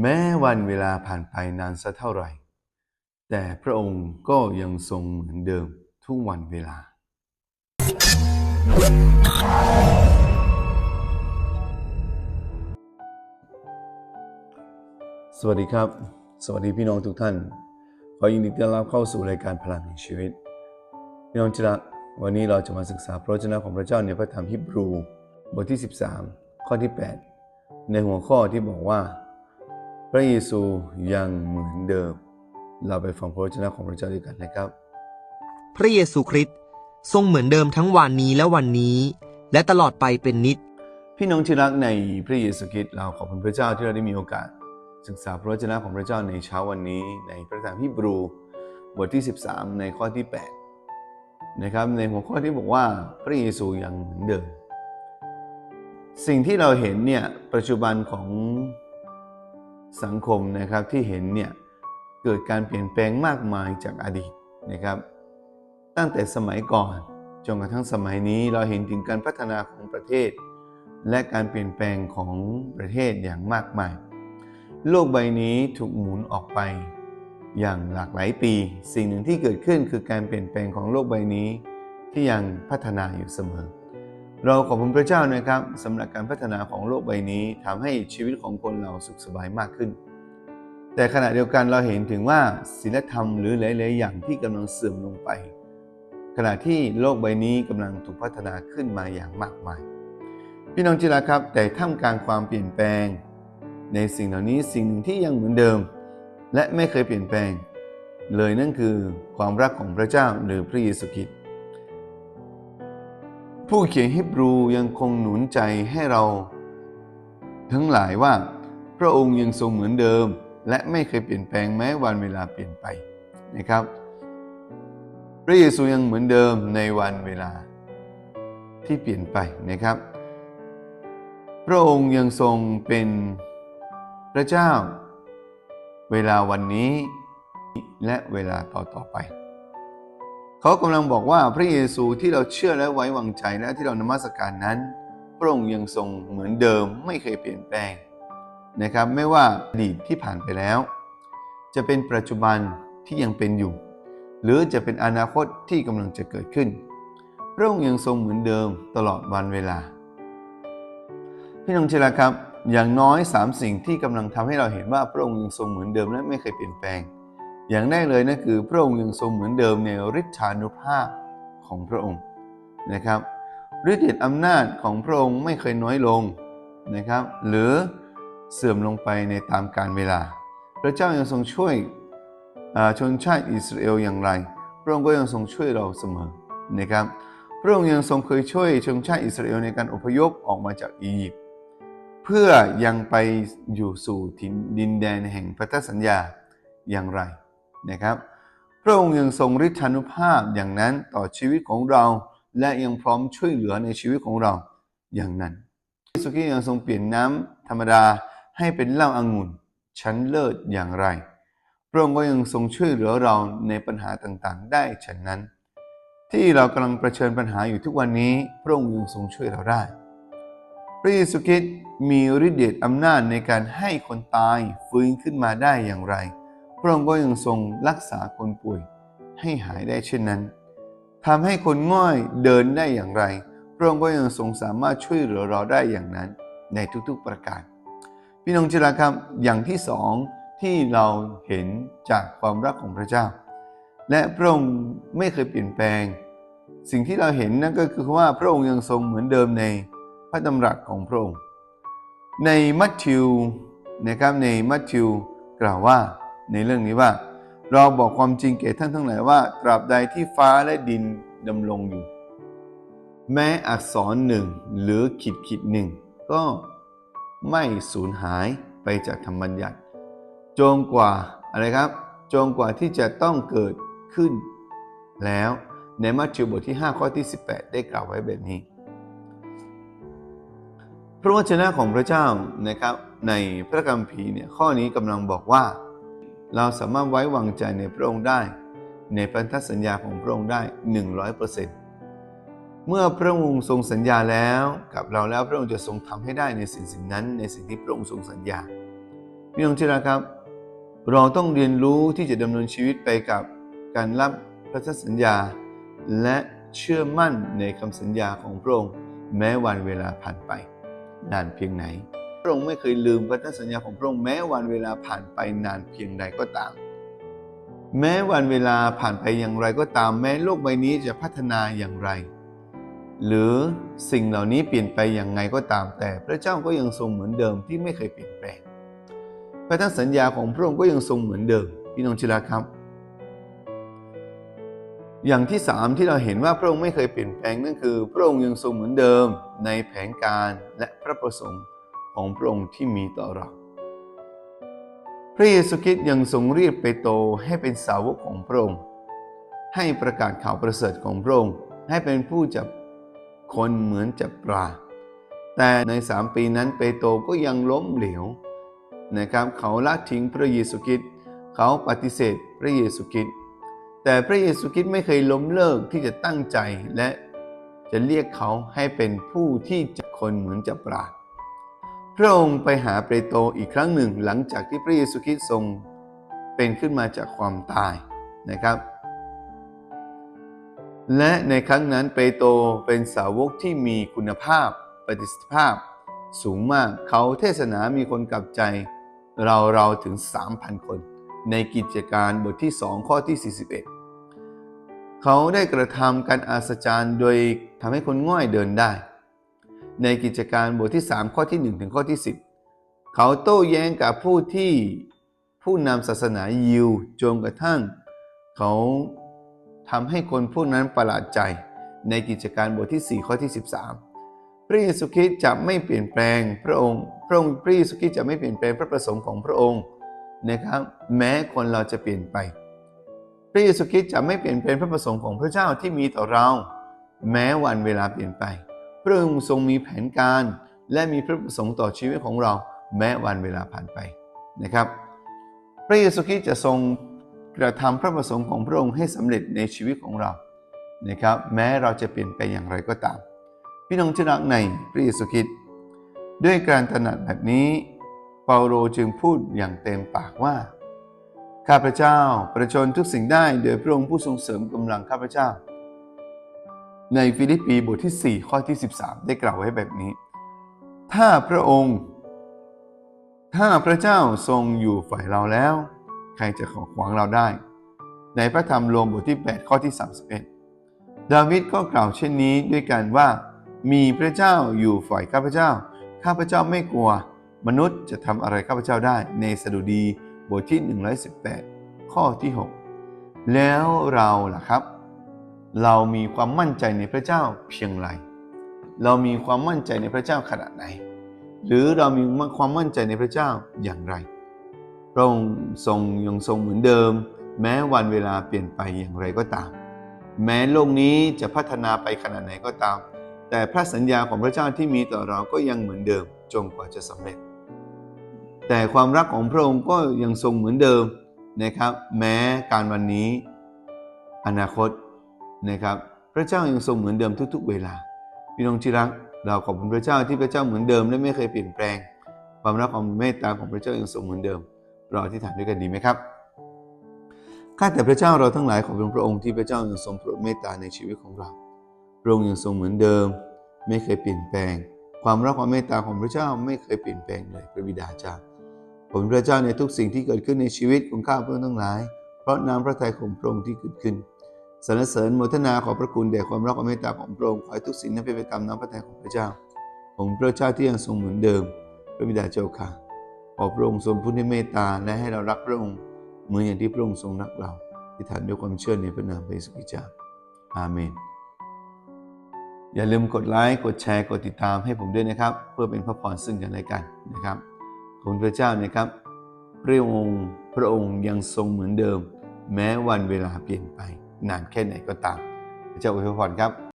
แม้วันเวลาผ่านไปนานสักเท่าไหร่ แต่พระองค์ก็ยังทรงเหมือนเดิมทุกวันเวลา สวัสดีครับ สวัสดีพี่น้องทุกท่าน ขอยินดีต้อนรับเข้าสู่รายการพลังแห่งชีวิตพี่น้องที่รักวันนี้เราจะมาศึกษาพระวจนะของพระเจ้าในพระธรรมฮิบรู บทที่ 13 ข้อที่ 8 ในหัวข้อที่บอกว่า พระเยซูยังเหมือนเดิม เราไปฟังพระวจนะของพระเจ้าด้วยกันนะครับ พระเยซูคริสต์ทรงเหมือนเดิมทั้งวันนี้และวันนี้ และตลอดไปเป็นนิจพี่น้องที่รักในพระเยซูคริสต์เราขอบคุณพระเจ้าที่เราได้มีโอกาส ศึกษาพระวจนะของพระเจ้าในเช้าวันนี้ ในพระธรรมฮิบรูบทที่ 13 ในข้อที่ 8 นะครับ ในหัวข้อที่บอกว่าพระเยซูยังเหมือนเดิม สิ่งที่เราเห็นเนี่ยปัจจุบันของ สังคมนะครับที่เห็นเนี่ยเกิดการเปลี่ยนแปลงมากมายจากอดีตนะครับ ตั้งแต่สมัยก่อนจนกระทั่งสมัยนี้เราเห็นถึงการพัฒนาของประเทศ และการเปลี่ยนแปลงของประเทศอย่างมากมาย โลกใบนี้ถูกหมุนออกไปอย่างหลากหลายปี สิ่งหนึ่งที่เกิดขึ้นคือการเปลี่ยนแปลงของโลกใบนี้ ที่ยังพัฒนาอยู่เสมอ เราขอบคุณพระเจ้านะครับสำหรับการพัฒนาของโลกใบนี้ทำให้ชีวิตของคนเราสุขสบายมากขึ้น แต่ขณะเดียวกันเราเห็นถึงว่าศีลธรรมหรือหลายๆอย่างที่กำลังเสื่อมลงไป ขณะที่โลกใบนี้กำลังถูกพัฒนาขึ้นมาอย่างมากมาย พี่น้องที่รักครับ แต่ท่ามกลางความเปลี่ยนแปลง ในสิ่งเหล่านี้สิ่งหนึ่งที่ยังเหมือนเดิม และไม่เคยเปลี่ยนแปลง เลยนั่นคือความรักของพระเจ้าหรือพระเยซูคริสต์ ผู้เขียนฮิบรูยังคงหนุนใจให้เรา ทั้งหลายว่า พระองค์ยังทรงเหมือนเดิม และไม่เคยเปลี่ยนแปลงแม้วันเวลาเปลี่ยนไปนะครับ พระเยซูยังเหมือนเดิมในวันเวลาที่เปลี่ยนไปนะครับ พระองค์ยังทรงเป็นพระเจ้า เวลาวันนี้และเวลาต่อต่อไป เขากำลังบอกว่าพระเยซูที่เราเชื่อและไว้วางใจและที่เรานมัสการนั้น พระองค์ยังทรงเหมือนเดิมไม่เคยเปลี่ยนแปลงนะครับ ไม่ว่าอดีตที่ผ่านไปแล้ว จะเป็นปัจจุบันที่ยังเป็นอยู่ หรือจะเป็นอนาคตที่กำลังจะเกิดขึ้น พระองค์ยังทรงเหมือนเดิมตลอดวันเวลา พี่น้องเชลาครับอย่างน้อย 3 สิ่งที่กำลังทำให้เราเห็นว่าพระองค์ยังทรงเหมือนเดิมและไม่เคยเปลี่ยนแปลง อย่างแรกเลยนั่นคือ พระองค์ยังทรงเหมือนเดิมในฤทธานุภาพของพระองค์นะครับฤทธิ์เดชอำนาจของพระองค์ไม่เคยน้อยลงนะครับ หรือเสื่อมลงไปในตามกาลเวลา พระเจ้ายังทรงช่วยชนชาติอิสราเอลอย่างไร พระองค์ก็ยังทรงช่วยเราเสมอนะครับ พระองค์ยังทรงเคยช่วยชนชาติอิสราเอลในการอพยพออกมาจากอียิปต์เพื่อยังไปอยู่สู่ถิ่นดินแดนแห่งพันธสัญญาอย่างไร นะครับ พระองค์ยังทรงฤทธานุภาพอย่างนั้นต่อชีวิตของเรา และยังพร้อมช่วยเหลือในชีวิตของเราอย่างนั้นพระเยซูคริสต์ยังทรงเปลี่ยนน้ำธรรมดาให้เป็นเหล้าอางุ่นชั้นเลิศอย่างไร พระองค์ก็ยังทรงช่วยเหลือเราในปัญหาต่างๆ ได้ฉะนั้น ที่เรากำลังเผชิญปัญหาอยู่ทุกวันนี้ พระองค์ยังทรงช่วยเราได้ พระเยซูคริสต์มีฤทธิ์เดชอำนาจในการให้คนตายฟื้นขึ้นมาได้อย่างไร พระองค์ก็ยังทรงรักษาคนป่วยให้หายได้เช่นนั้นทำให้คนง่อยเดินได้อย่างไร พระองค์ก็ยังทรงสามารถช่วยเหลือเราได้อย่างนั้นในทุกๆประการ พี่น้องจิราครับอย่างที่สองที่เราเห็นจากความรักของพระเจ้า และพระองค์ไม่เคยเปลี่ยนแปลง สิ่งที่เราเห็นนั่นก็คือว่าพระองค์ยังทรงเหมือนเดิมในพระดำรัสของพระองค์ ในมัทธิวนะครับในมัทธิวกล่าวว่า ในเรื่องนี้ว่า เราบอกความจริงแก่ท่านทั้งหลายว่า ตราบใดที่ฟ้าและดินดำรงอยู่ แม้อักษรหนึ่งหรือขีดขีดหนึ่งก็ไม่สูญหายไปจากธรรมบัญญัติ จงกว่าอะไรครับ จงกว่าที่จะต้องเกิดขึ้น แล้วในมัทธิวบทที่ 5 ข้อที่ 18 ได้กล่าวไว้แบบนี้ พระวจนะของพระเจ้านะครับในพระคัมภีร์เนี่ยข้อนี้กำลังบอกว่า เราสามารถไว้วางใจในพระองค์ได้ ในพันธสัญญาของพระองค์ได้ 100%เมื่อพระองค์ทรงสัญญาแล้วกับเราแล้วพระองค์จะทรงทำให้ได้ในสิ่งสิ่งนั้น ในสิ่งที่พระองค์ทรงสัญญาพี่น้องที่รักครับ เราต้องเรียนรู้ที่จะดำเนินชีวิตไปกับการรับพระสัญญา และเชื่อมั่นในคำสัญญาของพระองค์ แม้วันเวลาผ่านไปนานเพียงไหน พระองค์ไม่เคยลืมพันธสัญญาของพระองค์แม้วันเวลาผ่านไปนานเพียงใดก็ตาม แม้วันเวลาผ่านไปอย่างไรก็ตาม แม้โลกใบนี้จะพัฒนาอย่างไร หรือสิ่งเหล่านี้เปลี่ยนไปอย่างไงก็ตาม แต่พระเจ้าก็ยังทรงเหมือนเดิมที่ไม่เคยเปลี่ยนแปลงพันธสัญญาของพระองค์ก็ยังทรงเหมือนเดิมพี่น้องชิลาครับ อย่างที่สามที่เราเห็นว่าพระองค์ไม่เคยเปลี่ยนแปลงนั่นคือ พระองค์ยังทรงเหมือนเดิมในแผนการและพระประสงค์ ของพระองค์ที่มีต่อเรา พระเยซูคริสต์ยังทรงเรียกเปโตรให้เป็นสาวกของพระองค์ ให้ประกาศข่าวประเสริฐของพระองค์ ให้เป็นผู้จับคนเหมือนจับปลา แต่ในสามปีนั้นเปโตรก็ยังล้มเหลวนะครับเขาละทิ้งพระเยซูคริสต์เขาปฏิเสธพระเยซูคริสต์แต่พระเยซูคริสต์ไม่เคยล้มเลิกที่จะตั้งใจและจะเรียกเขาให้เป็นผู้ที่จับคนเหมือนจับปลา พระองค์ไปหาเปโตรอีกครั้งหนึ่งหลังจากที่พระเยซูคริสต์ทรงเป็นขึ้นมาจากความตายนะครับ และในครั้งนั้นเปโตรเป็นสาวกที่มีคุณภาพประสิทธิภาพสูงมากเขาเทศนามีคนกลับใจเราเราถึง 3,000 คน ในกิจการบทที่ 2 ข้อที่ 41 เขาได้กระทำการอัศจรรย์โดยทำให้คนง่อยเดินได้ ในกิจการบทที่ 3 ข้อที่ 1 ถึงข้อที่ 10 เขาโต้แย้งกับผู้ที่ผู้นำศาสนายิวจนกระทั่ง เขาทำให้คนพวกนั้นประหลาดใจ ในกิจการบทที่ 4 ข้อที่ 13 พระเยซูคริสต์จะไม่เปลี่ยนแปลงพระองค์ พระองค์พระเยซูคริสต์จะไม่เปลี่ยนแปลงพระประสงค์ของพระองค์นะครับ แม้คนเราจะเปลี่ยนไป พระเยซูคริสต์จะไม่เปลี่ยนแปลงพระประสงค์ของพระเจ้าที่มีต่อเรา แม้วันเวลาเปลี่ยนไป พระองค์ทรงมีแผนการ และมีพระประสงค์ต่อชีวิตของเราแม้วันเวลาผ่านไปนะครับ พระเยซูคริสต์จะทรงกระทำพระประสงค์ของพระองค์ให้สำเร็จในชีวิตของเรานะครับ แม้เราจะเปลี่ยนไปอย่างไรก็ตาม พี่น้องที่รักในพระเยซูคริสต์ด้วยการตระหนักแบบนี้ เปาโลจึงพูดอย่างเต็มปากว่าข้าพเจ้าประชนทุกสิ่งได้โดยพระองค์ผู้ทรงเสริมกำลังข้าพเจ้า ในฟิลิปปีบทที่ 4 ข้อที่ 13 ได้กล่าวไว้แบบนี้ ถ้าพระองค์ ถ้าพระเจ้าทรงอยู่ฝ่ายเราแล้ว ใครจะขอขวางเราได้ ในพระธรรมโรมบทที่ 8 ข้อที่ 31 ดาวิดก็กล่าวเช่นนี้ด้วยกันว่า มีพระเจ้าอยู่ฝ่ายข้าพเจ้า ข้าพเจ้าไม่กลัว มนุษย์จะทำอะไรข้าพเจ้าได้ ในสดุดีบทที่ 118 ข้อที่ 6 แล้วเราล่ะครับ เรามีความมั่นใจในพระเจ้าเพียงไร เรามีความมั่นใจในพระเจ้าขนาดไหน หรือเรามีความมั่นใจในพระเจ้าอย่างไร พระองค์ทรงยังทรงเหมือนเดิม แม้วันเวลาเปลี่ยนไปอย่างไรก็ตาม แม้โลกนี้จะพัฒนาไปขนาดไหนก็ตาม แต่พระสัญญาของพระเจ้าที่มีต่อเราก็ยังเหมือนเดิมจนกว่าจะสำเร็จ แต่ความรักของพระองค์ก็ยังทรงเหมือนเดิมนะครับ แม้การวันนี้ อนาคต นะครับ พระเจ้ายังทรงเหมือนเดิมทุก ๆ เวลา พี่น้องที่รัก เราขอบคุณพระเจ้าที่พระเจ้าเหมือนเดิมและไม่เคยเปลี่ยนแปลง ความรักความเมตตาของพระเจ้ายังทรงเหมือนเดิม เราอธิษฐานด้วยกันดีไหมครับ ข้าแต่พระเจ้าเราทั้งหลายขอบคุณพระองค์ที่พระเจ้ายังทรงโปรดเมตตาในชีวิตของเรา พระองค์ยังทรงเหมือนเดิม ไม่เคยเปลี่ยนแปลง ความรักความเมตตาของพระเจ้าไม่เคยเปลี่ยนแปลงเลยพระบิดาเจ้าผมพระเจ้าในทุกสิ่งที่เกิดขึ้นในชีวิตของข้าพระองค์ทั้งหลาย เพราะน้ำพระทัยของพระองค์ที่เกิดขึ้น สรรเสริญโมทนาขอพระคุณแด่ความรักความเมตตาของพระองค์ขอให้ทุกสิ่งนั้นเป็นไปตามน้ำพระทัยของพระเจ้าผมพระเจ้าที่ยังทรงเหมือนเดิม พระบิดาเจ้าค่ะ ขอพระองค์ทรงพุทธเมตตาและให้เรารักพระองค์เหมือนอย่างที่พระองค์ทรงรักเราที่ฐานด้วยความเชื่อในพระนามพระเยซูคริสต์เจ้าอาเมน อย่าลืมกดไลค์กดแชร์กดติดตามให้ผมด้วยนะครับ เพื่อเป็นพระพรซึ่งกันและกันนะครับขอบคุณพระเจ้านะครับพระองค์พระองค์ยังทรงเหมือนเดิม แม้วันเวลาเปลี่ยนไป นานแค่ไหนก็ตามพระเจ้าอวยพรครับ